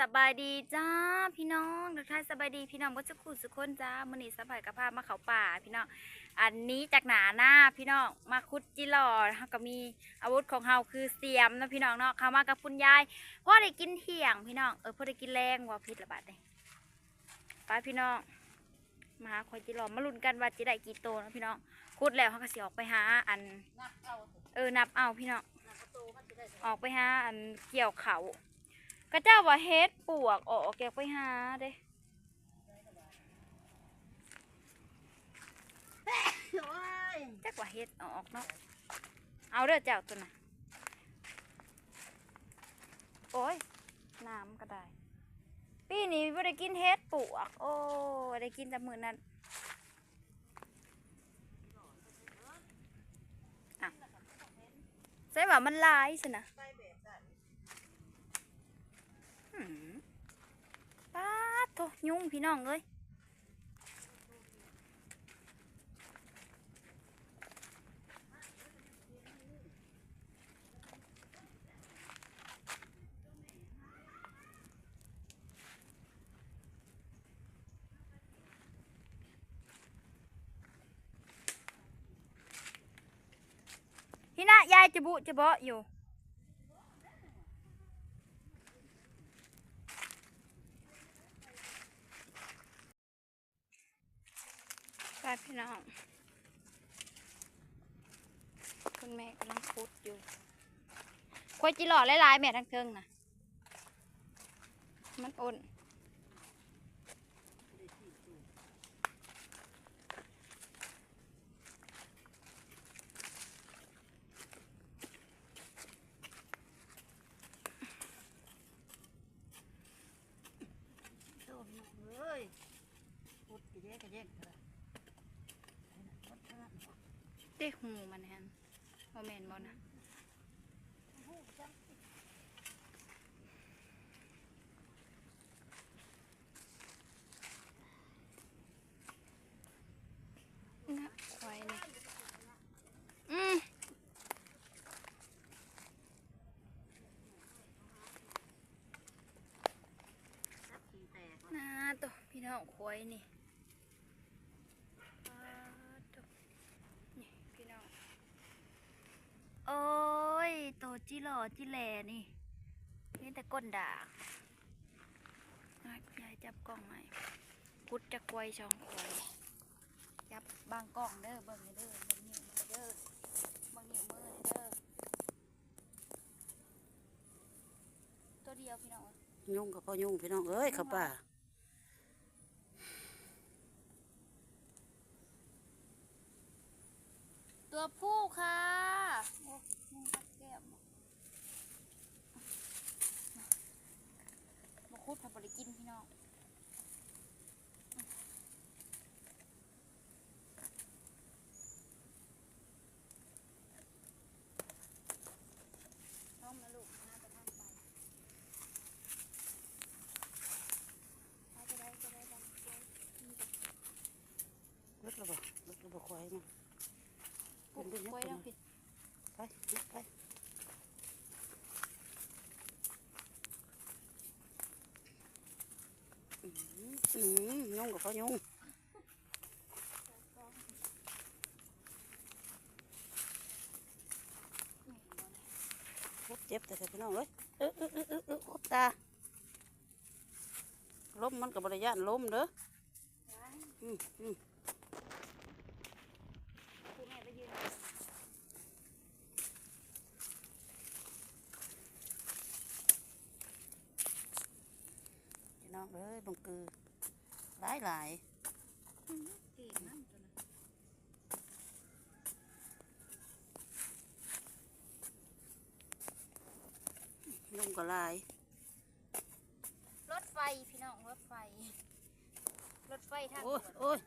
สบายดีจ้าพี่น้องทักทายสบายดีพี่น้องวัชกุสุคนจ้ามื้อนี้สบายกับพามาเขาป่าพี่น้อง อันนี้จากหนาหน้าพี่น้องมาคุดจิหลอเฮาก็มีอาวุธของเฮาคือเสียมนะพี่น้องเนาะเข้ามากับคุณยายพ่อได้กินเที่ยงพี่น้องเออพ่อได้กินแรงว่าพิษระบาดเลยไปพี่น้องมาหาควายจิหลอมาลุ้นกันว่าจะได้กี่โตวเนาะพี่น้องคุดแล้วเฮาก็สิออกไปหาอันนับเอาเออนับเอาพี่น้องนับประตูมันจะได้ออกไปหาอันเกี่ยวเขา ก็เจ้าว่าเฮ็ดปวกออกแกไปหาเด้โอ้ยจักว่าเฮ็ดออกเนาะเอาเด้อเจ้าตัวน่ะโอ้ยน้ำก็ได้ปีนี้ไม่ได้กินเฮ็ดปวก โอ้ได้กินแต่มือนั้นอะใช่ว่ามันลายสินะ ไปแบบนั้น หืมป้าดโถ ยุ่งพี่น้องเอ้ยพี่นะยายจะบุจะเบาะอยู่ ไปพี่น้อง คุณ แม่กำลังพูดอยู่ควายจีหล่อหลายๆแม่ทั้งเทิงนะมันอ่อนโตพี่น้องเอ้ยพุดกระแยกกระแยกอะไรพุดเท่านั้นเด้หูมันแฮน โมเมนบอนะหูจังนะควายนี่อืมซับขี้แตกนะตัวพี่น้องควายนี่ป๊าดตัวนี่พี่น้อง โอ้ยตัว จิหล่อจิแหลนี่นี่แต่ก้นด่างอะยายจับกล้องให้กุดจะควายช่องควายจับบางกล้องเด้อเบิ่งเด้อเบิ่งนิ้วมือเด้อเบิ่งนิ้วมือเด้อตัวเดียวพี่น้องยุ่งกับพ่อยุ่งพี่น้องเอ้ยครับป้าตัวผู้ค่ะโอ้มึงกัดแก้มมา คุดผัดบริกินพี่น้องน้องนะลูกน่าจะทำไปเอาไปได้ไปได้ดำไปนี่จ้ะรถระเบิดรถระเบิดควายมาปลุกไว้แล้วผิด ไปไปอื มอืมยุ่งกับพ่อยุ่งพุดเจ็บแต่พี่น้องเอ้ยเออเออเออเออเออครบตาล้มมันกับบริยานล้มเด้ออืมอืมคุณแม่ไปยืนพี่น้องเอ้ยบังกือ หลายหลายเก่งนั่นตัวนะยุ่งกับลาย รถไฟพี่น้องรถไฟ รถไฟทางโอ้ยด่วนโอ้ย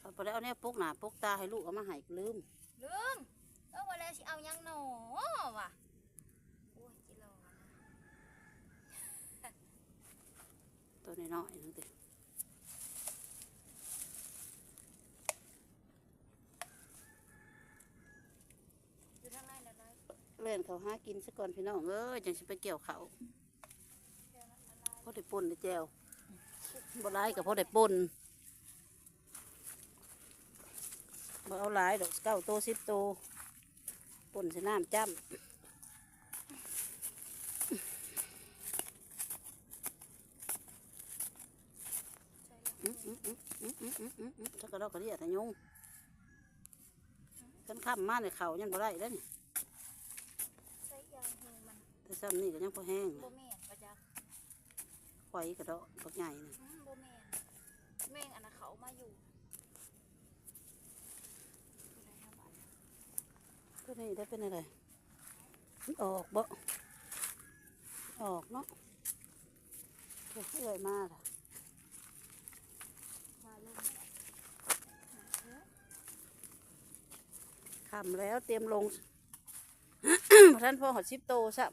เอาไปแล้วเนี่ยปกหนาปกตาให้ลูกเอามาให้ลืม ลืมเออวันแล้วสิเอายังหนอว่ะโอ้ยจิรอนะตัวน้อยๆนึงติอยู่ เขาห้ากินซะก่อนพี่น้องเอ้ยจังสิไปเกี่ยวเขาพ่อได้ปนได้แจวบ่ไล่กับพ่อได้ปนบ่เอาไล่ดอกเก้าโตสิบโตปนใส่น้ำจ้ำถ้าก็เดอกกระเดียดทะยุขึ้นข้ามมาในเขายังบ่ไล่แล้วนี่ งมันแต่ซ้ำนี่ก็ยังพอแห้งบ่แม่นประจักษ์ไฟกระเดาะบักใหญ่นี่อืมบ่แม่นแม่งอันน่ะเขามาอยู่ผู้ใดทำบ้านก็นี่ได้เป็นอะไรมันออกบ่ออกเนาะเดี๋ยวเอื่อยมาล่ะมาเริ่มแล้วคำแล้วเตรียมลง ท่านพ่อหอดชิปโตสับ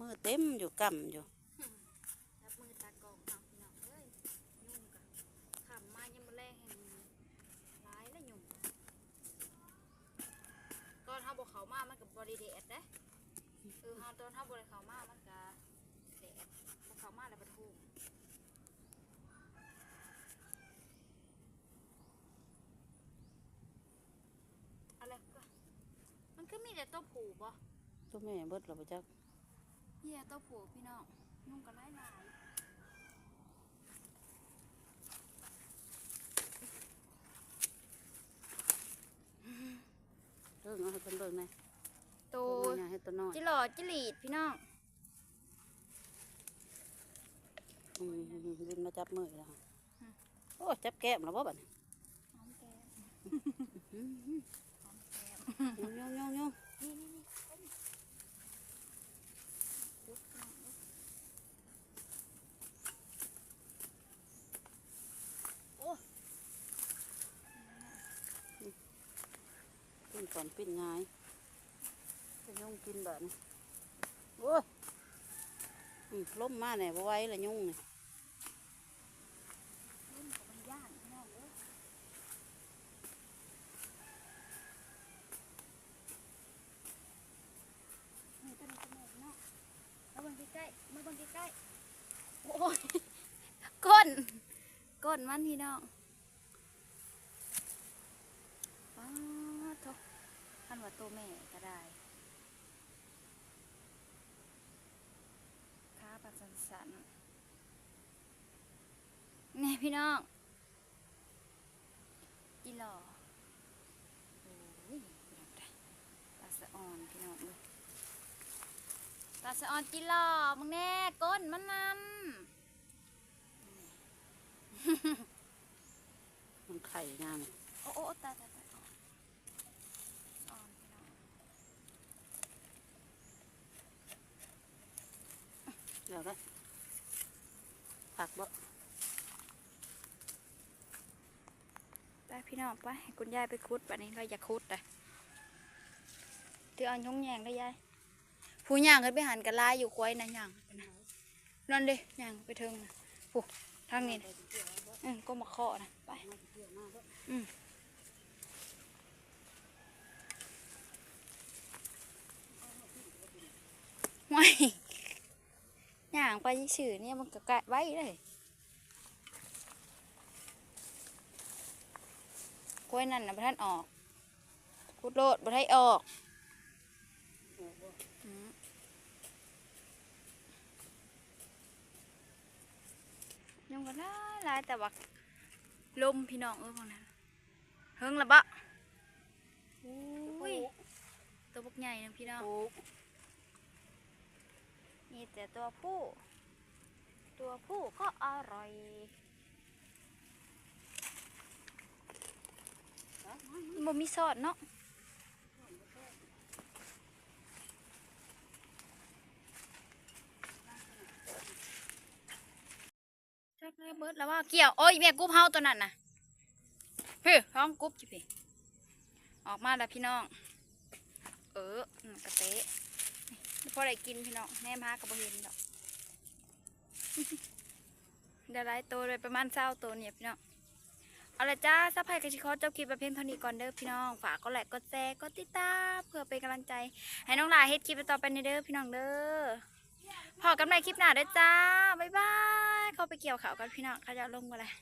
มือเต็มอยู่กำอยู่รับมือตากองเอาพี่น้องเอ้ยยุ่งกะขำมายังมาแรงแห่งร้ายและยุ่งตอนเฮาบ่เขามามันกับบริเดดเด้เออเฮาตอนเฮาบ่ได้เขามามันก็แดดบ่เขามาแล้วบ่ทุ่งอะไรก็มันก็มีแต่ตัวผูบ่ตัวแม่เบิดเราไปจัก เฮียตัวผูพี่น้องนุ่งกันหลายหลายเรื่อเอาให้เป็นเบิ่งไงโตตัวใหญ่ให้ตัวน้อยจิหลอดจิหลีดพี่น้องอืมยืนมาจับมือแล้วโอ้จับแก้มแล้วบ่บัดนี้หอมแก้มหอมแก้มโยงโยงโยงนี่นี่นี่ อนปิดง่ายจะยุ่งกินแบบนี้โอ้ยล้มมาเนี่ยไว้ละยุ่งเนี่ยมาบนใกล้ๆโอ้ยก้น ก้นมันพี่น้อง ว่าตัวแม่ก็ได้ขาแบบสันๆนี่พี่น้องอีหล่อโอ้ยตาสะออนพี่น้องเลยตาสะออนจีหล่อมึงแน่ก้นมันนั่นมันไข่งามโอ้โอ้ตายตายตายอ่อนอ่อนพี่น้อง เดี๋ยวก็ผักบ่ไปพี่น้องไปให้คุณยายไปคุดวันนี้เราอยากคุดเลยเดี๋ยวเอายงแยงได้ยายผู้ย่างขึ้นไปหันกันลายอยู่ควายนะย่างนะนั่นดิย่างไปเทิงนะผู้ทางนี้นะอืมก็มาเคาะนะไปอืมไม่ ย่างไปสื่อเนี่ยมันก็กะไว้เลยกล้วยนั่นนะพระท่านออกกุดโลดพระท่านออกยังก็ได้ลายแต่ว่าลมพี่น้องเออพวกนั้นเฮิงละบะอุ้ยตัวพวกใหญ่นะพี่น้องอ มีแต่ตัวผู้ ตัวผู้ก็อร่อยบ่มีซอสเนาะจักเลยเบิดแล้วว่าเกี่ยว โอ้ยแม่กุ๊บเฮาตัวนั้นน่ะเฮ้ยท้องกุ๊บจิพี่ออกมาแล้วพี่น้อง เออกระเตะ พอได้กินพี่น้องแม่มากับบเห็นดอกเดี๋ยวไล่ตัวเลยประมาณเศร้าตัวเนี่ยพี่น้องเอาละจ้าซัพพลายกระชิคอจบคลิปประเพียงเท่านี้ก่อนเด้อพี่น้องฝากก็ไลค์กดแชร์กดติดตามเพื่อเป็นกำลังใจ ให้น้องหลาเฮ็ดคลิปต่อไปในเด้อพี่น้องเด้อพอกันใหม่คลิปหน้าเด้อจ้าบ๊ายบายเข้าไปเกี่ยวข่าวกันพี่น้องเขาจะลงมาเลย